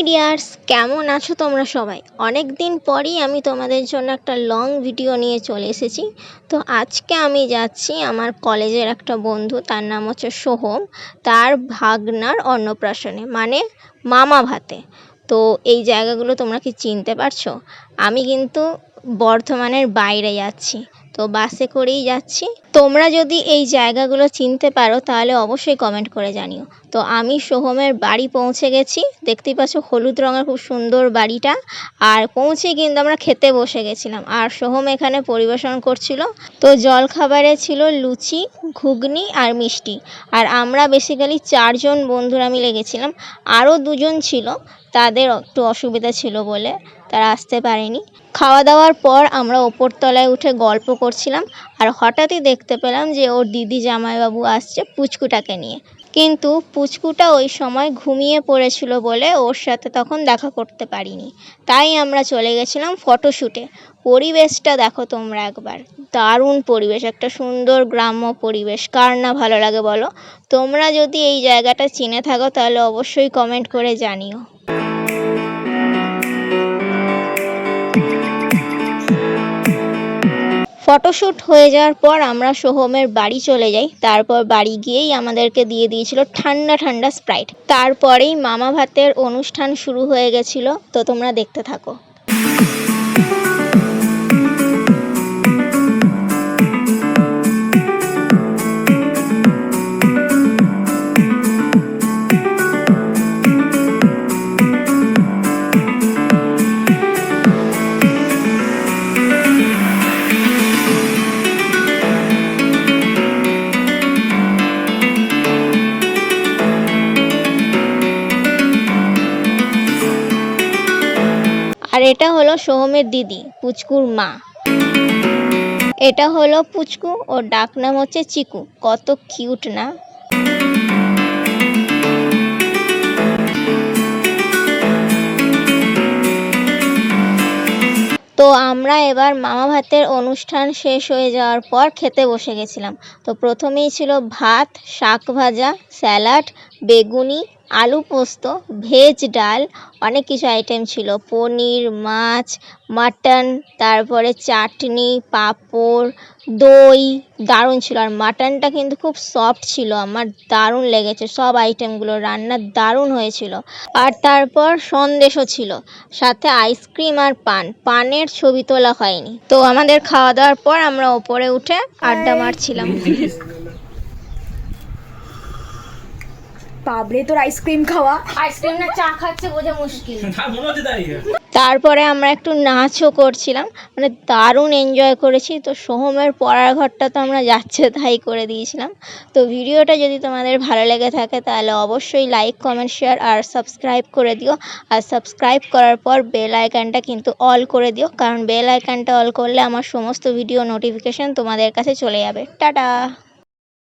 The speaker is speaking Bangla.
হাই ডিয়ার্স, কেমন আছো তোমরা সবাই? অনেক দিন পরই আমি তোমাদের জন্য একটা লং ভিডিও নিয়ে চলে এসেছি। তো আজকে আমি যাচ্ছি আমার কলেজের একটা বন্ধু, তার নাম হচ্ছে সোহম। তার ভাগনার অন্নপ্রাশনে মানে মামা ভাতে। তো এই জায়গাগুলো তোমরা কি চিনতে পারছ? আমি কিন্তু বর্ধমানের বাইরে যাচ্ছি। তো বাসে করেই যাচ্ছি। তোমরা যদি এই জায়গাগুলো চিনতে পারো, তাহলে অবশ্যই কমেন্ট করে জানিও। তো আমি সোহমের বাড়ি পৌঁছে গেছি। দেখতেই পাচ্ছ হলুদ রঙের খুব সুন্দর বাড়িটা। আর পৌঁছে কিন্তু আমরা খেতে বসে গেছিলাম। আর সোহম এখানে পরিবেশন করছিল। তো জলখাবারে ছিল লুচি, ঘুগনি আর মিষ্টি। আর আমরা বেসিক্যালি চারজন বন্ধুরা মিলে গেছিলাম। আরও দুজন ছিল। তাদের একটু অসুবিধা ছিল বলে। তারা আসতে পারেনি। খাওয়া দাওয়ার পর আমরা ওপর তলায় উঠে গল্প করছিলাম আর হঠাৎই দেখতে পেলাম যে ওর দিদি জামাইবাবু আসছে পুচকুটাকে নিয়ে। কিন্তু পুচকুটা ওই সময় ঘুমিয়ে পড়েছিল বলে ওর সাথে তখন দেখা করতে পারিনি। তাই আমরা চলে গেছিলাম ফটোশ্যুটে পরিবেশটা দেখো তোমরা একবার। দারুণ পরিবেশ, একটা সুন্দর গ্রাম্য পরিবেশ। কার না ভালো লাগে বলো? তোমরা যদি এই জায়গাটা চিনে থাকো তাহলে অবশ্যই কমেন্ট করে জানিও। ফটোশ্যুট হয়ে যাওয়ার পর আমরা সোহমের বাড়ি চলে যাই। তারপর বাড়ি গিয়েই আমাদেরকে দিয়ে দিয়েছিল ঠান্ডা ঠান্ডা স্প্রাইট। তারপরেই মামা ভাতের অনুষ্ঠান শুরু হয়ে গেছিল। তো তোমরা দেখতে থাকো। আর এটা হলো সোহমের দিদি, পুচকুর মা। এটা হলো পুচকু ওর ডাক নাম হচ্ছে চিকু। কত কিউট না? তো আমরা এবার মামা ভাতের অনুষ্ঠান শেষ হয়ে যাওয়ার পর খেতে বসে গেছিলাম। তো প্রথমেই ছিল ভাত, শাক ভাজা, স্যালাড, বেগুনি আলু পোস্ত, ভেজ ডাল, অনেক কিছু আইটেম ছিল। পনির, মাছ, মাটন, তারপরে চাটনি, পাঁপড়, দই, দারুণ ছিল। আর মাটনটা কিন্তু খুব সফট ছিল। আমার দারুণ লেগেছে। সব আইটেমগুলো রান্না দারুণ হয়েছিল। আর তারপর সন্দেশও ছিল। সাথে আইসক্রিম আর পান। পানের ছবি তোলা হয়নি। তো আমাদের খাওয়া দাওয়ার পর আমরা ওপরে উঠে আড্ডা মারছিলাম। বাবরে তোর আইসক্রিম খাওয়া। আইসক্রিম না চা খাচ্ছে বোঝা মুশকিল। তারপরে আমরা একটু নাচও করছিলাম মানে দারুণ এনজয় করেছি। তো সোহমের পড়ার ঘরটা তো আমরা যাচ্ছে তাই করে দিয়েছিলাম। তো ভিডিওটা যদি তোমাদের ভালো লেগে থাকে তাহলে অবশ্যই লাইক কমেন্ট শেয়ার আর সাবস্ক্রাইব করে দিও। আর সাবস্ক্রাইব করার পর বেল আইকনটা কিন্তু অল করে দিও কারণ বেল আইকনটা অল করলে আমার সমস্ত ভিডিও নোটিফিকেশান তোমাদের কাছে চলে যাবে। টাটা!